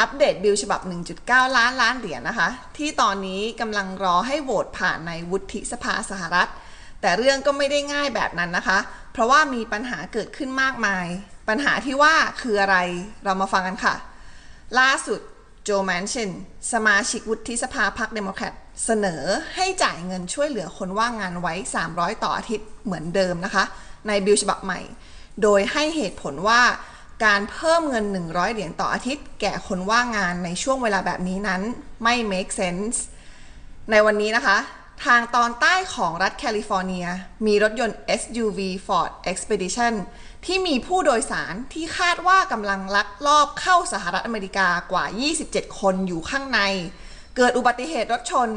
อัปเดตบิลฉบับ 1.9 ล้านล้านเหรียญนะคะ ที่ตอนนี้กำลังรอให้โหวตผ่านในวุฒิสภาสหรัฐ แต่เรื่องก็ไม่ได้ง่ายแบบนั้นนะคะ เพราะว่ามีปัญหาเกิดขึ้นมากมาย ปัญหาที่ว่าคืออะไรเรามาฟังกันค่ะ ล่าสุดโจแมนชินสมาชิกวุฒิสภาพรรคเดโมแครตเสนอให้จ่ายเงินช่วยเหลือคนว่างงานไว้ 300 ต่ออาทิตย์เหมือนเดิมนะคะ ในบิลฉบับใหม่ โดยให้เหตุผลว่า การเพิ่มเงิน 100 เหรียญต่ออาทิตย์ แก่คนว่างงานในช่วงเวลาแบบนี้นั้นไม่ make sense ในวันนี้นะคะ ทางตอนใต้ของรัฐแคลิฟอร์เนีย มีรถยนต์ SUV Ford Expedition ที่มีผู้โดยสารที่คาดว่ากำลังลักลอบเข้าสหรัฐอเมริกากว่า 27 คนอยู่ข้างใน เกิดอุบัติเหตุรถชน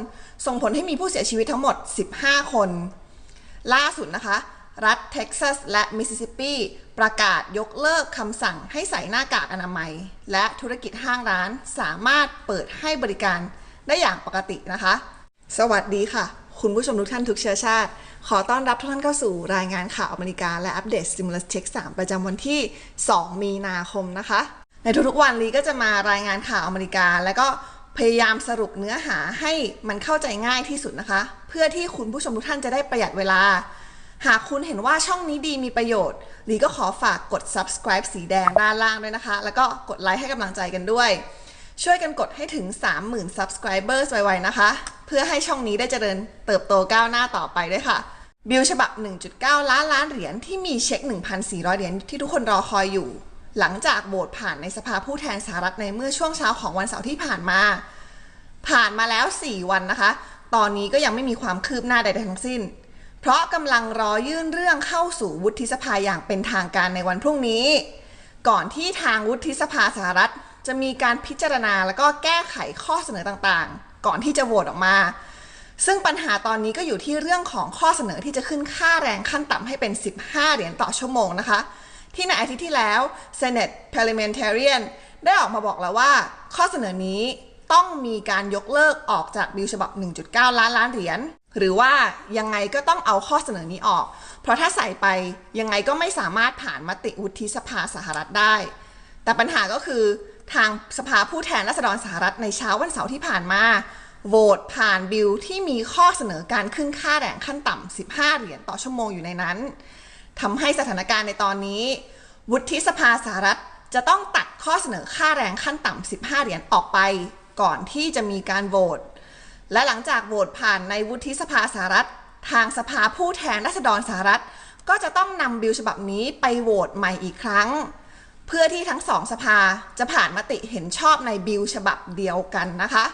ส่งผลให้มีผู้เสียชีวิตทั้งหมด 15 คน ล่าสุดนะคะ รัฐเท็กซัสและมิสซิสซิปปีประกาศยกเลิกคำสั่งให้ใส่หน้ากากอนามัย และธุรกิจห้างร้านสามารถเปิดให้บริการได้อย่างปกตินะคะ สวัสดีค่ะ คุณผู้ชมทุกท่านทุกเชื้อชาติ ขอต้อนรับทุกท่านเข้าสู่รายงานข่าวอเมริกาและอัปเดต Stimulus Check 3 ประจำวันที่ 2 มีนาคมนะคะ ในทุกๆวันลีก็จะมารายงานข่าวอเมริกา แล้วก็พยายามสรุปเนื้อหาให้มันเข้าใจง่ายที่สุดนะคะ เพื่อที่คุณผู้ชมทุกท่านจะได้ประหยัดเวลา หากคุณเห็นว่าช่องนี้ดีมีประโยชน์ หลีก็ขอฝากกด subscribe สีแดงด้านล่างด้วยนะคะ แล้วก็กดไลค์ให้กำลังใจกันด้วย ช่วยกันกดให้ถึง 30,000 subscribers ไวๆนะคะ เพื่อให้ช่องนี้ได้เจริญเติบโตก้าวหน้าต่อไปด้วยค่ะ บิลฉบับ 1.9 ล้านล้านเหรียญที่มีเช็ค 1,400 เหรียญที่ทุกคนรอคอยอยู่ หลังจากโหวตผ่านในสภาผู้แทนสหรัฐในเมื่อช่วงเช้าของวันเสาร์ที่ผ่านมา ผ่านมาแล้ว 4 วันนะคะ ตอนนี้ก็ยังไม่มีความคืบหน้าใดๆทั้งสิ้น เพราะกำลังรอยื่นเรื่องเข้าสู่วุฒิสภาอย่างเป็นทางการในวันพรุ่งนี้ ก่อนที่ทางวุฒิสภาสหรัฐ จะมีการพิจารณาแล้วก็แก้ไขข้อเสนอต่างๆ ก่อนที่จะโหวตออกมา ซึ่งปัญหาตอนนี้ก็อยู่ที่เรื่องของข้อเสนอที่จะขึ้นค่าแรงขั้นต่ำให้เป็น 15 เหรียญต่อชั่วโมงนะคะ ที่ในอาทิตย์ที่แล้ว Senate Parliamentarian ได้ออกมาบอกแล้วว่า ข้อเสนอนี้ต้องมีการยกเลิกออกจากบิลฉบับ 1.9 ล้านล้านเหรียญ หรือว่ายังไงก็ต้องเอาข้อเสนอนี้ออก เพราะถ้าใส่ไปยังไงก็ไม่สามารถผ่านมติวุฒิสภาสหรัฐได้ แต่ปัญหาก็คือทางสภาผู้แทนราษฎรสหรัฐในเช้าวันเสาร์ที่ผ่านมาโหวตผ่านบิลที่มีข้อเสนอการขึ้นค่าแรงขั้นต่ำ 15 เหรียญต่อชั่วโมงอยู่ในนั้นทำให้สถานการณ์ในตอนนี้ วุฒิสภาสหรัฐจะต้องตัดข้อเสนอค่าแรงขั้นต่ำ 15 เหรียญออกไป ก่อนที่จะมีการโหวต และหลังจากโหวตผ่านในวุฒิสภาสหรัฐ ทางสภาผู้แทนราษฎรสหรัฐ ก็จะต้องนำบิลฉบับนี้ไปโหวตใหม่อีกครั้ง เพื่อที่ทั้งสองสภาจะผ่านมติเห็นชอบในบิลฉบับเดียวกันนะคะ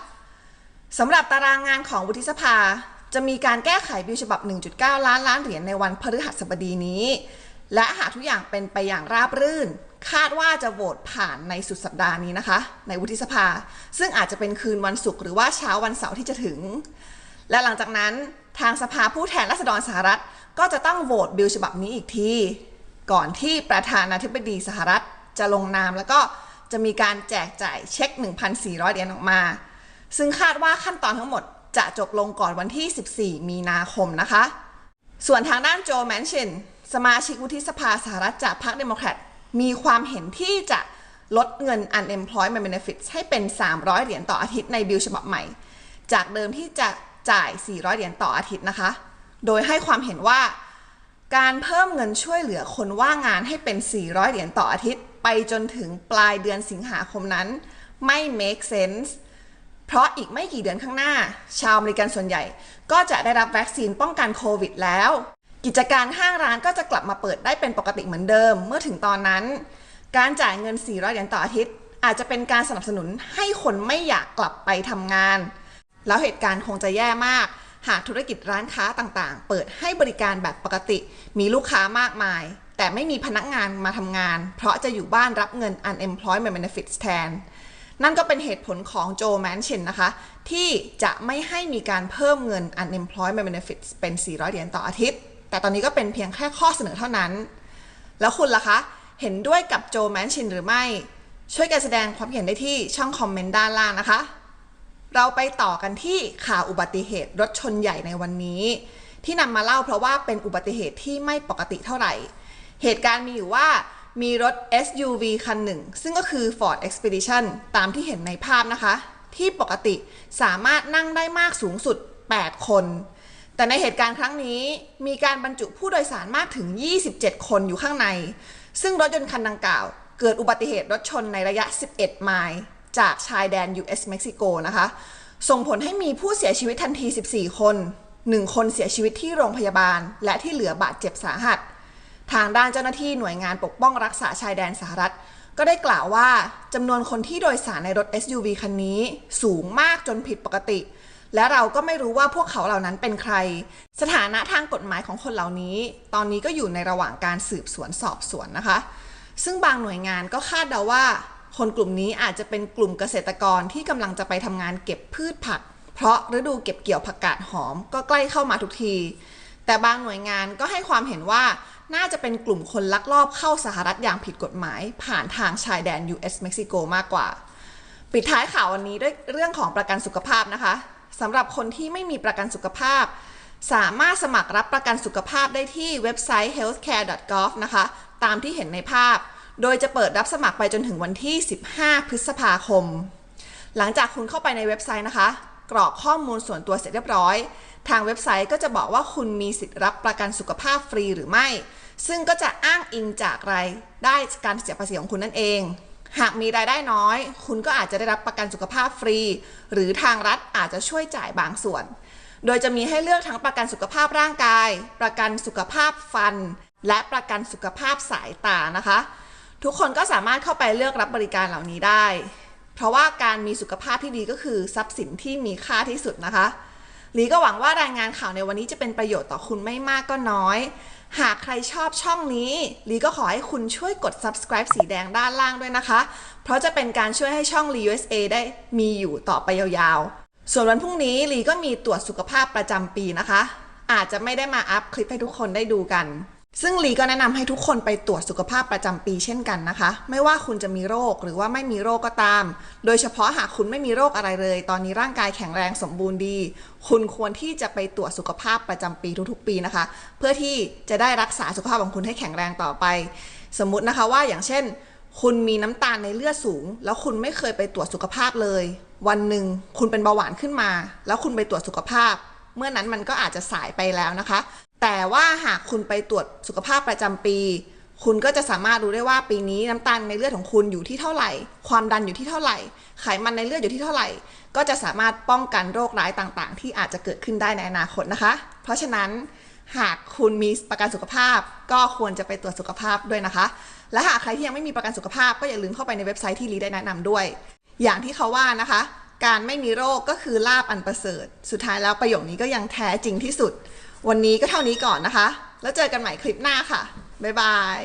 สำหรับตารางงานของวุฒิสภาจะมีการแก้ไขบิลฉบับ 1.9 ล้านล้านเหรียญในวันพฤหัสบดีนี้ และหากทุกอย่างเป็นไปอย่างราบรื่น คาดว่าจะโหวตผ่านในสุดสัปดาห์นี้นะคะ ในวุฒิสภา ซึ่งอาจจะเป็นคืนวันศุกร์หรือว่าเช้าวันเสาร์ที่จะถึง และหลังจากนั้นทางสภาผู้แทนราษฎรสหรัฐ ก็จะต้องโหวตบิลฉบับนี้อีกที ก่อนที่ประธานาธิบดีสหรัฐจะลงนามแล้วก็จะมีการแจกจ่ายเช็ค 1,400 เหรียญออกมา ซึ่งคาดว่าขั้นตอนทั้งหมดจะจบลงก่อนวันที่ 14 มีนาคมนะคะ ส่วนทางด้านโจแมนชินสมาชิกวุฒิสภาสหรัฐจากพรรคเดโมแครต มีความเห็นที่จะลดเงิน unemployment benefits ให้เป็น 300 เหรียญต่ออาทิตย์ในบิลฉบับใหม่ จากเดิมที่จะจ่าย 400 เหรียญต่ออาทิตย์นะคะ โดยให้ความเห็นว่า การเพิ่มเงินช่วยเหลือคนว่างงานให้เป็น 400 เหรียญต่ออาทิตย์ ไปจนถึงปลายเดือนสิงหาคมนั้น ไม่ make sense เพราะอีกไม่กี่เดือนข้างหน้า ชาวอเมริกันส่วนใหญ่ ก็จะได้รับวัคซีนป้องกันโควิดแล้ว กิจการห้างร้านก็จะกลับมาเปิดได้เป็นปกติเหมือนเดิม เมื่อถึงตอนนั้น การจ่ายเงิน 400 เหรียญต่ออาทิตย์ อาจจะเป็นการสนับสนุนให้คนไม่อยากกลับไปทำงาน แล้วเหตุการณ์คงจะแย่มาก หากธุรกิจร้านค้าต่างๆ เปิดให้บริการแบบปกติ มีลูกค้ามากมาย แต่ไม่มีพนักงานมาทำงาน เพราะจะอยู่บ้านรับเงิน unemployment benefits แทนนั่นก็เป็นเหตุผลของโจแมนชินนะคะ ที่จะไม่ให้มีการเพิ่มเงิน unemployment benefits เป็น 400 เหรียญต่ออาทิตย์ แต่ตอนนี้ก็เป็นเพียงแค่ข้อเสนอเท่านั้น แล้วคุณล่ะคะ เห็นด้วยกับโจแมนชินหรือไม่ ช่วยกันแสดงความเห็นได้ที่ช่องคอมเมนต์ด้านล่างนะคะ เราไปต่อกันที่ข่าวอุบัติเหตุรถชนใหญ่ในวันนี้ ที่นำมาเล่าเพราะว่าเป็นอุบัติเหตุที่ไม่ปกติเท่าไหร่ เหตุการณ์มีอยู่ว่ามีรถ SUV คันหนึ่ง ซึ่งก็คือ Ford Expedition ตามที่เห็นในภาพนะคะ ที่ปกติสามารถนั่งได้มากสูงสุด 8 คน แต่ในเหตุการณ์ครั้งนี้มีการบรรจุผู้โดยสารมากถึง 27 คนอยู่ข้างใน ซึ่งรถยนต์คันดังกล่าว เกิดอุบัติเหตุรถชนในระยะ 11 ไมล์จากชายแดน US เม็กซิโกนะคะ ส่งผลให้มีผู้เสียชีวิตทันที 14 คน 1 คนเสียชีวิตที่โรงพยาบาล และที่เหลือบาดเจ็บสาหัส ทางด้านเจ้าหน้าที่หน่วยงานปกป้องรักษาชายแดนสหรัฐ ก็ได้กล่าวว่าจำนวนคนที่โดยสารในรถ SUV คันนี้ สูงมากจนผิดปกติ และเราก็ไม่รู้ว่าพวกเขาเหล่านั้นเป็นใคร สถานะทางกฎหมายของคนเหล่านี้ ตอนนี้ก็อยู่ในระหว่างการสืบสวนสอบสวนนะคะ ซึ่งบางหน่วยงานก็คาดเดาว่า คนกลุ่มนี้อาจจะเป็นกลุ่มเกษตรกรที่กำลังจะไปทำงานเก็บพืชผัก เพราะฤดูเก็บเกี่ยวผักกาดหอมก็ใกล้เข้ามาทุกที แต่บางหน่วยงานก็ให้ความเห็นว่าน่าจะเป็นกลุ่มคนลักลอบเข้าสหรัฐอย่างผิดกฎหมาย ผ่านทางชายแดน US เม็กซิโกมากกว่า ปิดท้ายข่าววันนี้ด้วยเรื่องของประกันสุขภาพนะคะ สำหรับคนที่ไม่มีประกันสุขภาพ สามารถสมัครรับประกันสุขภาพได้ที่เว็บไซต์ healthcare.gov นะคะ ตามที่เห็นในภาพ โดยจะเปิดรับสมัครไปจนถึงวันที่ 15 พฤษภาคม หลังจากคุณเข้าไปในเว็บไซต์นะคะ กรอกข้อมูลส่วนตัวเสร็จเรียบร้อย ทางเว็บไซต์ก็จะบอกว่าคุณมีสิทธิ์รับประกันสุขภาพฟรีหรือไม่ ซึ่งก็จะอ้างอิงจากรายได้การเสียภาษีของคุณนั่นเอง หากมีรายได้น้อย คุณก็อาจจะได้รับประกันสุขภาพฟรี หรือทางรัฐอาจจะช่วยจ่ายบางส่วน โดยจะมีให้เลือกทั้งประกันสุขภาพร่างกาย ประกันสุขภาพฟัน และประกันสุขภาพสายตานะคะ ทุกคนก็สามารถเข้าไปเลือกรับบริการเหล่านี้ได้ เพราะว่าการมีสุขภาพที่ดีก็คือทรัพย์สินที่มีค่าที่สุดนะคะลีก็หวังว่ารายงานข่าวในวันนี้จะเป็นประโยชน์ต่อคุณไม่มากก็น้อย หากใครชอบช่องนี้ลีก็ขอให้คุณช่วยกด subscribe สีแดงด้านล่างด้วยนะคะ เพราะจะเป็นการช่วยให้ช่อง Lee USA ได้มีอยู่ต่อไปยาวๆ ส่วนวันพรุ่งนี้ลีก็มีตรวจสุขภาพประจำปีนะคะ อาจจะไม่ได้มาอัพคลิปให้ทุกคนได้ดูกัน ซึ่งลีก็แนะนำให้ทุกคนไปตรวจสุขภาพประจำปีเช่นกันนะคะ ไม่ว่าคุณจะมีโรคหรือว่าไม่มีโรคก็ตาม โดยเฉพาะหากคุณไม่มีโรคอะไรเลย ตอนนี้ร่างกายแข็งแรงสมบูรณ์ดี คุณควรที่จะไปตรวจสุขภาพประจำปีทุกๆ ปีนะคะ เพื่อที่จะได้รักษาสุขภาพของคุณให้แข็งแรงต่อไป สมมุตินะคะว่าอย่างเช่น คุณมีน้ำตาลในเลือดสูง แล้วคุณไม่เคยไปตรวจสุขภาพเลย วันหนึ่งคุณเป็นเบาหวานขึ้นมา แล้วคุณไปตรวจสุขภาพ เมื่อนั้นมันก็อาจจะสายไปแล้วนะคะ แต่ว่าหากคุณไปตรวจสุขภาพประจำปี คุณก็จะสามารถรู้ได้ว่าปีนี้น้ำตาลในเลือดของคุณอยู่ที่เท่าไหร่ ความดันอยู่ที่เท่าไหร่ ไขมันในเลือดอยู่ที่เท่าไหร่ ก็จะสามารถป้องกันโรคร้ายต่างๆ ที่อาจจะเกิดขึ้นได้ในอนาคตนะคะ เพราะฉะนั้นหากคุณมีประกันสุขภาพก็ควรจะไปตรวจสุขภาพด้วยนะคะ และหากใครที่ยังไม่มีประกันสุขภาพก็อย่าลืมเข้าไปในเว็บไซต์ที่ลีได้แนะนำด้วย อย่างที่เขาว่านะคะ การไม่มีโรคก็คือลาบอันประเสริฐ สุดท้ายแล้วประโยคนี้ก็ยังแท้จริงที่สุด วันนี้ก็เท่านี้ก่อนนะคะ แล้วเจอกันใหม่คลิปหน้าค่ะ บ๊ายบาย